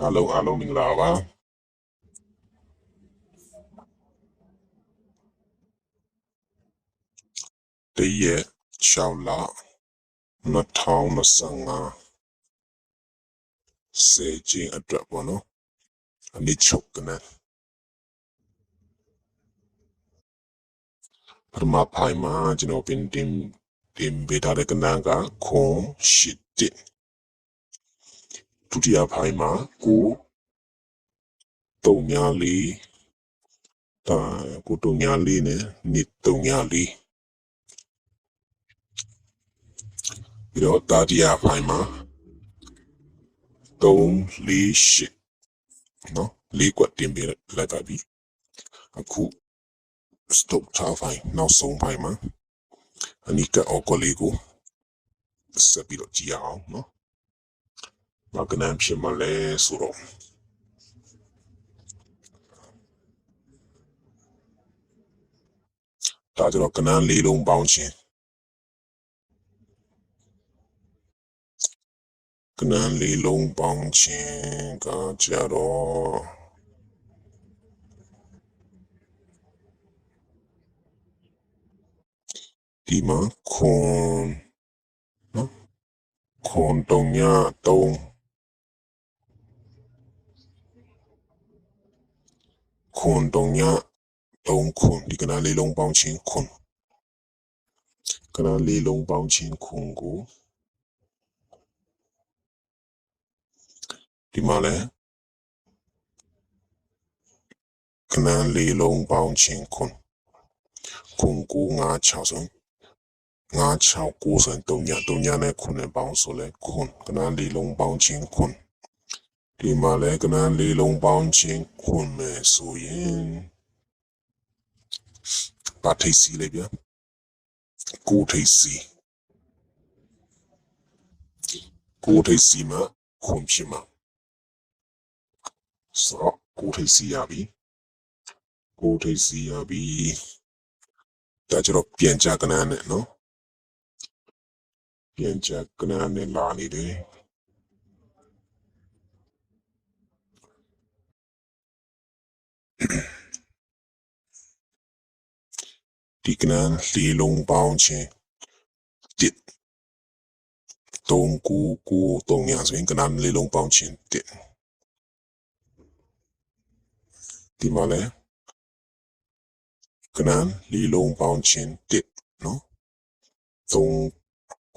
အားလုံးအားလုံးမင်္ဂလာပါတရက်6လ2025စေချင်းအတွက်ပေါ့နော်အနည်းချုပ်ကနေပထမပိုင်းမှာကျွန်တော်ပြင်တင်တင်ပေးထားတဲ့ကဏ္ဍကခွန်ရှိတဲ့ ဒုတိယပိုင်းမှာကိုတုံညာလေးတာကိုတုံညာလေးနဲ့နှစ်တုံညာလေးပြီးတော့တာတိယပိုင်းမှာ3 4 8နော်လေးကွက်တင်ပေးလိုက်ပါပြီအခု stop ထားပိုင်းနောက်ဆုံးပိုင်းမှာအနိကအော်ကိုလေးကိုဆက်ပြီးတော့ကြည့်ရအောင်နော် ဘာကနမ်းဖြစ်မလဲဆိုတော့ဒါကြတော့ကနန်းလေးလုံးပေါင်းခြင်းကနန်းလေးလုံးပေါင်းခြင်းကကြတော့ဒီမှာခွန်နော်ခွန်တုံညာတုံး ခွန်တုံညာတုံးခွန်ဒီကနန်းလေးလုံးပေါင်းခြင်းခွန်ကနန်းလေးလုံးပေါင်းခြင်းခွန်ကိုဒီမှာလဲကနန်းလေးလုံးပေါင်းခြင်းခွန်ခွန်ကို9 6ဆို9 6 9ဆိုတုံညာတုံညာနဲ့ခွန်နဲ့ပေါင်းဆိုလဲခွန်ကနန်းလေးလုံးပေါင်းခြင်းခွန် ဒီမှာလဲကနန်းလေးလုံးပေါင်းခြင်းခွန်မယ်ဆိုရင်ပါထိတ်စီလေးဗျာကိုထိတ်စီကိုထိတ်စီမှာခွန်ဖြစ်မှာဆိုတော့ကိုထိတ်စီရပြီကိုထိတ်စီရပြီဒါကြတော့ပြန်ကြကနန်းနဲ့နော်ပြန်ကြကနန်းနဲ့လာနေတယ် ဒီကနန်းလေးလုံးပေါင်းခြင်းတစ်သုံးကူကူသုံးရဆိုရင်ကနန်းလေးလုံးပေါင်းခြင်းတစ်ဒီမှာလဲကနန်းလေးလုံးပေါင်းခြင်းတစ်နော်သုံး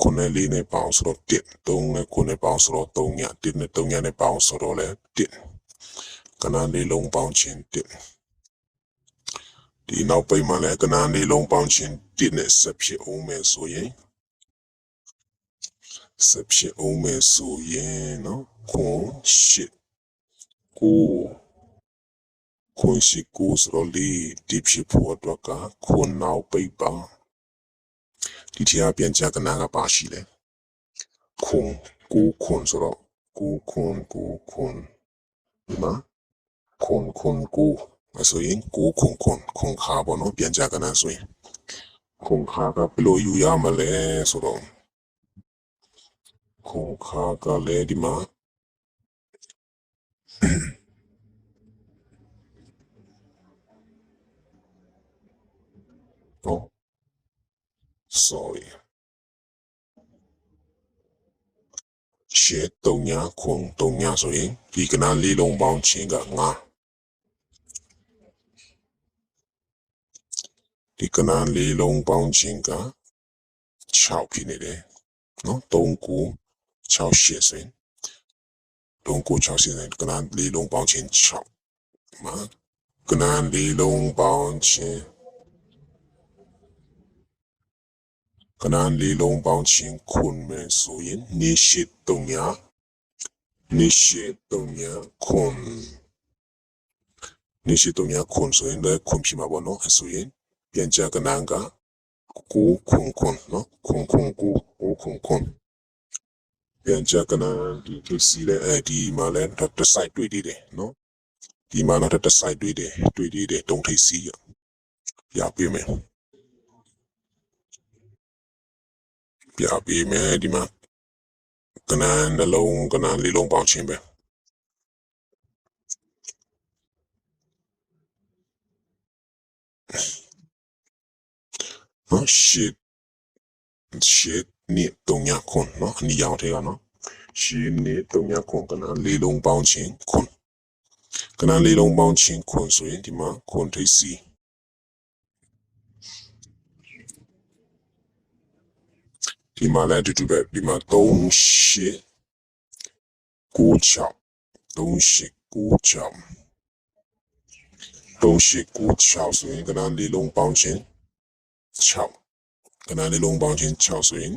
ခုနဲ့လေးနဲ့ပေါင်းဆိုတော့တစ်သုံးနဲ့ခုနဲ့ပေါင်းဆိုတော့သုံးညတစ်နဲ့သုံးညနဲ့ပေါင်းဆိုတော့လဲတစ်ကနန်းလေးလုံးပေါင်းခြင်းတစ် ဒီနောက်ပိတ်မှာလဲကနန်းလေးလုံးပေါင်းခြင်းတစ်နဲ့ဆက်ဖြစ်အောင်မယ်ဆိုရင်ဆက်ဖြစ်အောင်မယ်ဆိုရင်နော်ခွန်ရှစ်ကိုခွန်ရှိကိုစရလီဒီဖြစ်ဖို့တော့ကခွန်နောက်ပိတ်ပါဒီတရားပြန်ကြကနာကပါရှိလဲခွန်ကိုခွန်ဆိုတော့ကိုခွန်ကိုခွန်ဒီမှာခွန်ခွန်ကို ဆိုရင်ကိုခွန်ခွန်ခွန်ခါဘောနော်ပြန်ကြကနာဆိုရင်ခွန်ခါကဘယ်လိုယူရမလဲဆိုတော့ခွန်ခါကလည်းဒီမှာ哦，sorry，ရှေ့တုံညာခွန်တုံညာဆိုရင်ဒီကနာလေးလုံးပေါင်းခြင်းကငါ ဒီကနာလေးလုံးပေါင်းခြင်းက6ဖြစ်နေတယ်နော်3ကို6ရှေ့ဆိုရင်3ကို6ရှေ့ဆိုရင်ကနာလေးလုံးပေါင်းခြင်း6မှာကနာလေးလုံးပေါင်းခြင်းကနန်းလေးလုံးပေါင်းချင်းခွန်မယ်ဆိုရင်နေရှိတုံညာနေရှိတုံညာခွန်နေရှိတုံညာခွန်ဆိုရင်လည်းခွန်ဖြစ်မှာပေါ့နော်အဲဆိုရင် ပြန်ကြကနန်းကကိုခွန်ခွန်နော်ခွန်ခွန်ကိုကိုခွန်ခွန်ပြန်ကြကနန်းဒီဒီစီလည်းအဲဒီမှာလည်းတစ်ဆိုင်တွေ့သေးတယ်နော်ဒီမှာတော့တစ်ဆိုင်တွေ့တယ်တွေ့သေးတယ်တုံထိပ်စီရပြမယ်ပြပေးမယ်ဒီမှာကနန်းနှလုံးကနန်းလေးလုံးပေါင်းခြင်းပဲ နော်ရှစ်ရှစ်နှစ်တုံညာခွန်နော်အနီရောင်ထဲကနော်ရှစ်နှစ်တုံညာခွန်ကနန်းလေးလုံးပေါင်းခြင်းခွန်ကနန်းလေးလုံးပေါင်းခြင်းခွန်ဆိုရင်ဒီမှာခွန်ထိပ်စီဒီမှာလည်းအ တူတူပဲဒီမှာ3ရှစ်9 6 3ရှစ်9 6 3ရှစ်9 6ဆိုရင်ကနန်းလေးလုံးပေါင်းခြင်း6ကနန်း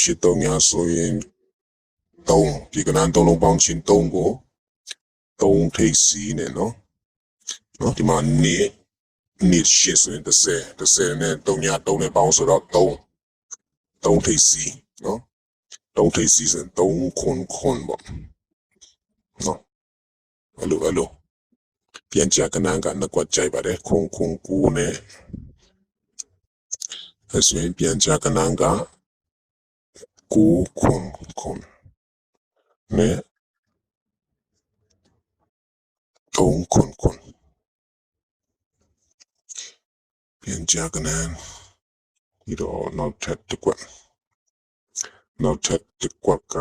လေးလုံးပေါင်း 3ရှစ်3ညနှစ်3ရှစ်3ညဆိုရင်နှစ်3ရှစ်3ညဆိုရင်3ဒီကနန်း3လုံးပေါင်းခြင်း3ကို3ထိပ်စီးနေနော်နော်ဒီမှာနှစ်နှစ်ရှစ်ဆိုရင်30 30နဲ့3ည3နဲ့ပေါင်းဆိုတော့3 3ထိပ်စီးနော်3ထိပ်စီးဆိုရင်3ခွန်ခွန်ပေါ့နော်အဲ့လိုအဲ့လိုပြန်ကြကနန်းကနှစ်ကွက်ကြိုက်ပါတယ်ခွန်ခွန်ကူနဲ့အဲ့ဆိုရင်ပြန်ကြကနန်းကကူခွန်ခွန် နဲ့သုံးခွန်ခွန်ပြန်ကြကနန်းဒီတော့နောက်ထပ်တစ်ကွက်နောက်ထပ်တစ်ကွက်က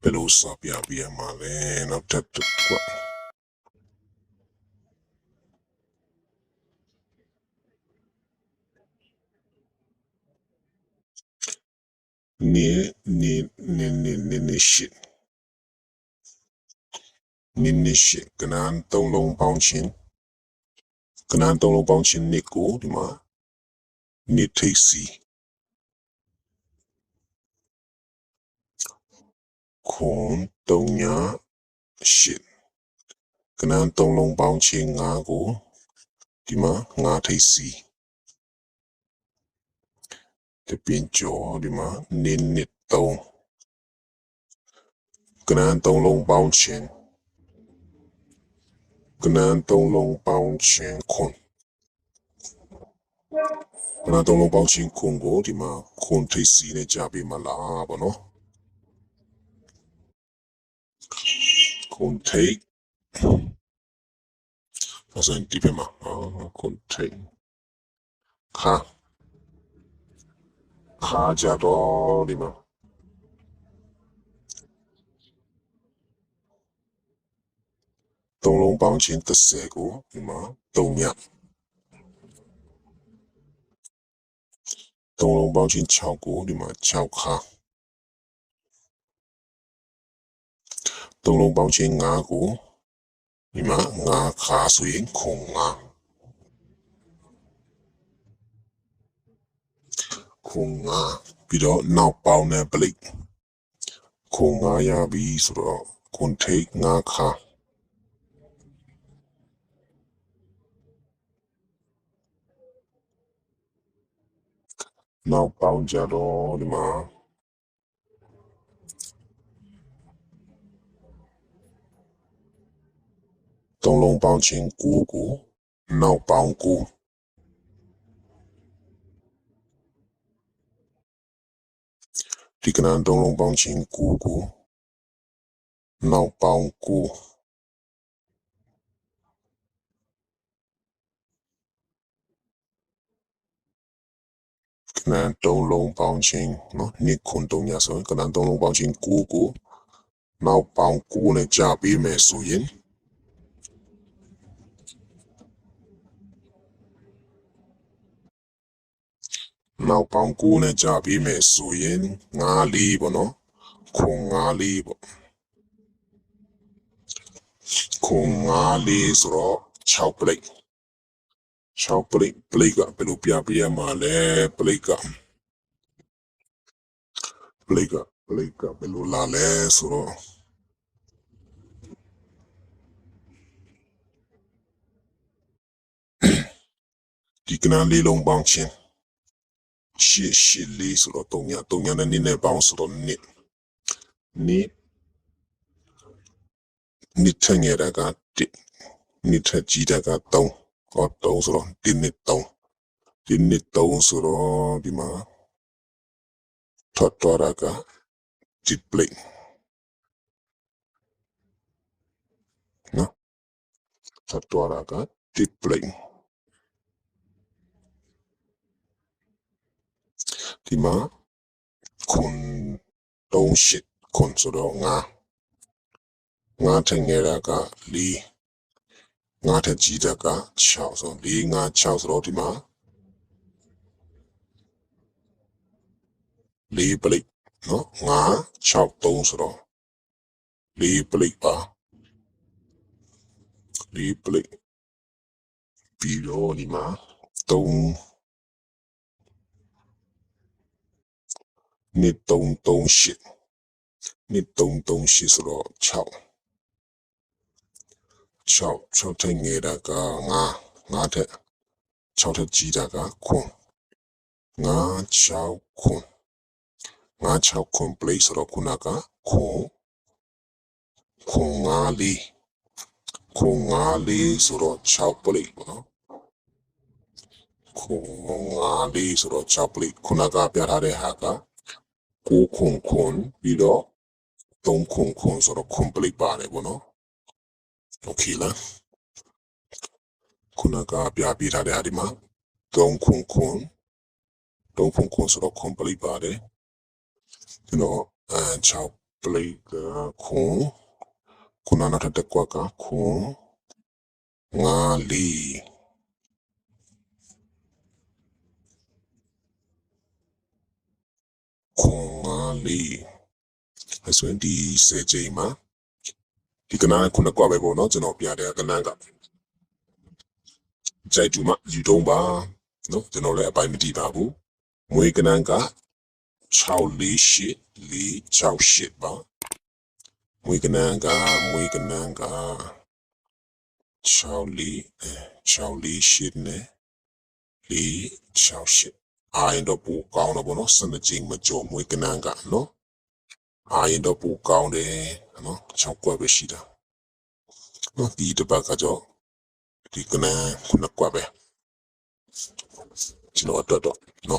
ဘယ်လိုစပြပြရမှာလဲနောက်ထပ်တစ်ကွက် နေနေနေနေနေနေရှစ်နေနေရှစ်ကနန်းသုံးလုံးပေါင်းချင်းကနန်းသုံးလုံးပေါင်းချင်းနေကိုဒီမှာနေထိတ်စီခွန်တုံညာရှစ်ကနန်းသုံးလုံးပေါင်းချင်းငါးကိုဒီမှာငါးထိတ်စီ တပင်ကျော်ဒီမှာနေနေသုံးကနန်းသုံးလုံးပေါင်းချင်းကနန်းသုံးလုံးပေါင်းချင်းခွန်ကနန်းသုံးလုံးပေါင်းချင်းခွန်ကိုဒီမှာ အစံဒီပြမှာအာခွန်ထိတ်ခါခါကြတော့ဒီမှာသုံးလုံးပေါင်းချင်း30ကိုဒီမှာ3ညသုံးလုံးပေါင်းချင်း6ကိုဒီမှာ6ခါသုံးလုံးပေါင်းချင်း5ကိုဒီမှာ5ခါဆိုရင်ခုံ5 ခုံ5ပြီးတော့နောက်ပေါင်းတဲ့ပလိတ်ခုံ5ရပြီဆိုတော့ခွန်ထိတ်5ခါနောက်ပေါင်းကြတော့ဒီမှာသုံးလုံးပေါင်းချင်း9ကိုနောက်ပေါင်း9ဒီကနန်းသုံးလုံးပေါင်းချင်း9ကိုနောက်ပေါင်း9က နန်းသုံးလုံးပေါင်းချင်းနော်နှစ်ခွန်တုံညာဆိုရင်ကနန်းသုံးလုံးပေါင်းချင်း9ကိုနောက်ပေါင်း9နဲ့ကြာပေးမယ်ဆိုရင် နောက်ပေါင်း9နဲ့ကြာပေးမယ်ဆိုရင်9လေးပေါ့နော်ခွန်9လေးပေါ့ခွန်9လေးဆိုတော့6 plate 6 plate plate ကဘယ်လိုပြပေးရမှာလဲ plate က plate ကပလိတ်ကဘယ်လိုလာလဲဆိုတော့ဒီကနန်းလေးလုံးပေါင်းချင်း ရှစ်ရှစ်လေးဆိုတော့တုံညာတုံညာနဲ့နည်းနဲ့ပေါင်းဆိုတော့နစ်နစ်နစ်ထငယ်တာကတစ်နစ်ထကြီးတာက3ဟော3ဆိုတော့ဒီနစ်3ဒီနစ်3ဆိုတော့ဒီမှာထွက်သွားတာက display နော်ထွက်သွားတာက display ဒီမှာခွန်တုံးရှစ်ခွန်ဆိုတော့ငါငါထင်ခဲ့တာကလီငါထက်ကြီးတာက6ဆိုလီငါ6ဆိုတော့ဒီမှာလီပလိတ်နော်ငါ6 3ဆိုတော့လီပလိတ်ပါလီပလိတ်ပြီးတော့ဒီမှာ3 နှစ်338နှစ်338ဆိုတော့6 6 6ထက်ငယ်တာက9 9ထက်6ထက်ကြီးတာကခွန်9 6ခွန်9 6ခွန် play ဆိုတော့ခုနကခွန်ခွန်9လေးခွန်9လေးဆိုတော့6 play ပေါ့နော်ခွန်9လေးဆိုတော့6 play ခုနကပြထားတဲ့ဟာက ကိုခွန်ခွန်ပြီးတော့3ခွန်ခွန်ဆိုတော့ complete ပါတယ်ပေါ့နော် okay လားခုနကပြပြထားတဲ့ဟာဒီမှာ3ခွန်ခွန် 4အစွန်းဒီ10ချိန်မှာဒီကနာခုနကပဲပေါ့နော်ကျွန်တော်ပြတဲ့ကနာကကြိုက်တူမှယူတုံးပါနော်ကျွန်တော်လည်းအပိုင်းမတိပါဘူးမွေးကနာက6 4 8 6 8ပါမွေးကနာကမွေးကနာက6 4 6 4 8နဲ့4 6 8 ainda pu kauna bono sana jing ma jo mui kenanga no ainda pu kaunde no chakwa beshida no ti de baka jo ti kana kuna kwa be chino atoto no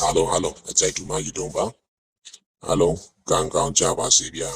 Halo, halo, a tsaitu ma yi don ba? အားလုံးကံကောင်းကြပါစေဗျာ